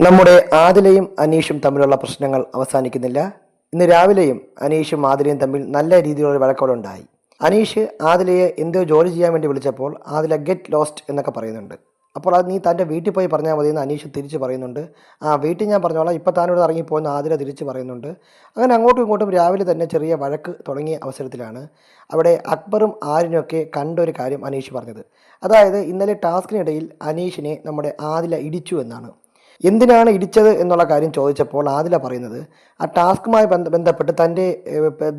നമ്മുടെ ആദിലയും അനീഷും തമ്മിലുള്ള പ്രശ്നങ്ങൾ അവസാനിക്കുന്നില്ല. ഇന്ന് രാവിലെയും അനീഷും ആദിലയും തമ്മിൽ നല്ല രീതിയിലുള്ള വഴക്കുകളുണ്ടായി. അനീഷ് ആദിലയെ എന്തോ ജോലി ചെയ്യാൻ വേണ്ടി വിളിച്ചപ്പോൾ ആദില ഗെറ്റ് ലോസ്റ്റ് എന്നൊക്കെ പറയുന്നുണ്ട്. അപ്പോൾ അത് നീ തന്റെ വീട്ടിൽ പോയി പറഞ്ഞാൽ മതി എന്ന് അനീഷ് തിരിച്ച് പറയുന്നുണ്ട്. ആ വീട്ടിൽ ഞാൻ പറഞ്ഞോളാം. ഇപ്പോൾ താനോട് ഇറങ്ങിപ്പോയെന്ന് ആതിര തിരിച്ച് പറയുന്നുണ്ട്. അങ്ങനെ അങ്ങോട്ടും ഇങ്ങോട്ടും രാവിലെ തന്നെ ചെറിയ വഴക്ക് തുടങ്ങിയ അവസരത്തിലാണ്. അവിടെ അക്ബറും ആരിനൊക്കെ കണ്ടൊരു കാര്യം അനീഷ് പറഞ്ഞത്. അതായത് ഇന്നലെ ടാസ്കിനിടയിൽ അനീഷിനെ നമ്മുടെ ആദില ഇടിച്ചു എന്നാണ്. എന്തിനാണ് ഇടിച്ചത് എന്നുള്ള കാര്യം ചോദിച്ചപ്പോൾ ആദില പറയുന്നത് ആ ടാസ്കുമായി ബന്ധ ബന്ധപ്പെട്ട് തന്റെ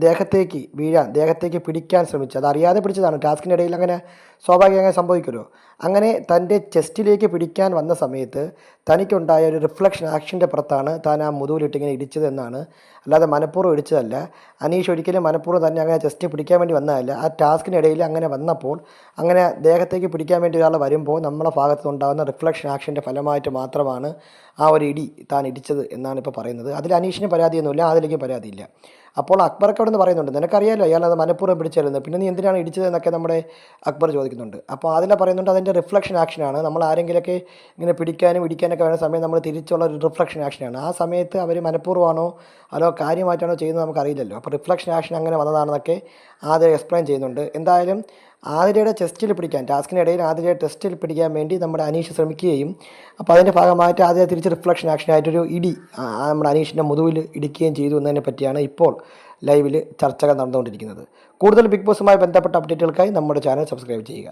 ദേഹത്തേക്ക് വീഴാൻ ദേഹത്തേക്ക് പിടിക്കാൻ ശ്രമിച്ചു അത് അറിയാതെ പിടിച്ചതാണ്. ടാസ്കിന്റെ ഇടയിൽ അങ്ങനെ സ്വാഭാവികമായി സംഭവിക്കുമല്ലോ. അങ്ങനെ തന്റെ ചെസ്റ്റിലേക്ക് പിടിക്കാൻ വന്ന സമയത്ത് തനിക്കുണ്ടായ ഒരു റിഫ്ലക്ഷൻ ആക്ഷന്റെ പുറത്താണ് താൻ ആ മുതുകിലിട്ട് ഇടിച്ചതെന്നാണ്. ഇടിച്ചത് അല്ലാതെ മനഃപൂർവം ഇടിച്ചതല്ല. അനീഷ് ഒരിക്കലും മനഃപൂർവം തന്നെ അങ്ങനെ ജസ്റ്റ് പിടിക്കാൻ വേണ്ടി വന്നതല്ല. ആ ടാസ്കിനിടയിൽ അങ്ങനെ വന്നപ്പോൾ അങ്ങനെ ദേഹത്തേക്ക് പിടിക്കാൻ വേണ്ടി ഒരാൾ വരുമ്പോൾ നമ്മളെ ഭാഗത്തു നിന്നുണ്ടാകുന്ന റിഫ്ലക്ഷൻ ആക്ഷന്റെ ഫലമായിട്ട് മാത്രമാണ് ആ ഒരു ഇടി താൻ ഇടിച്ചത് എന്നാണ് ഇപ്പോൾ പറയുന്നത്. അതിൽ അനീഷിന് പരാതിയൊന്നുമില്ല അതിലേക്കും പരാതിയില്ല. അപ്പോൾ അക്ബർക്ക് അവിടെ നിന്ന് പറയുന്നുണ്ട് നിനക്കറിയാലോ അത് മനഃപൂർവം പിടിച്ചായിരുന്നു പിന്നെ നീ എന്തിനാണ് ഇടിച്ചത് എന്നൊക്കെ നമ്മുടെ അക്ബർ ചോദിക്കുന്നുണ്ട്. അപ്പോൾ അതിലെ പറയുന്നുണ്ട് അതിന്റെ റിഫ്ലക്ഷൻ ആക്ഷനാണ് നമ്മൾ ആരെങ്കിലൊക്കെ ഇങ്ങനെ പിടിക്കാനും ഇടിക്കാനൊക്കെ വരുന്ന സമയം നമ്മൾ തിരിച്ചുള്ള ഒരു റിഫ്ലക്ഷൻ ആക്ഷനാണ് ആ സമയത്ത് അവർ മനഃപൂർവമാണോ അതോ കാര്യമായിട്ടാണോ ചെയ്യുന്നത് നമുക്കറിയില്ലല്ലോ. അപ്പോൾ റിഫ്ലക്ഷൻ ആക്ഷൻ അങ്ങനെ വന്നതാണെന്നൊക്കെ ആദ്യം എക്സ്പ്ലെയിൻ ചെയ്യുന്നുണ്ട്. എന്തായാലും ആതിരയുടെ ചെസ്റ്റിൽ പിടിക്കാൻ ടാസ്കിനിടയിൽ ആതിരയെ ടെസ്റ്റിൽ പിടിക്കാൻ വേണ്ടി നമ്മുടെ അനീഷ് ശ്രമിക്കുകയും അപ്പോൾ അതിന്റെ ഭാഗമായിട്ട് ആദ്യം തിരിച്ച് റിഫ്ലക്ഷൻ ആക്ഷനായിട്ടൊരു ഇടി നമ്മുടെ അനീഷിന്റെ മുതുവിൽ ഇടിക്കുകയും ചെയ്തു എന്നതിനെ പറ്റിയാണ് ഇപ്പോൾ ലൈവിൽ ചർച്ചകൾ നടന്നുകൊണ്ടിരിക്കുന്നത്. കൂടുതൽ ബിഗ് ബോസുമായി ബന്ധപ്പെട്ട അപ്ഡേറ്റുകൾക്കായി നമ്മുടെ ചാനൽ സബ്സ്ക്രൈബ് ചെയ്യുക.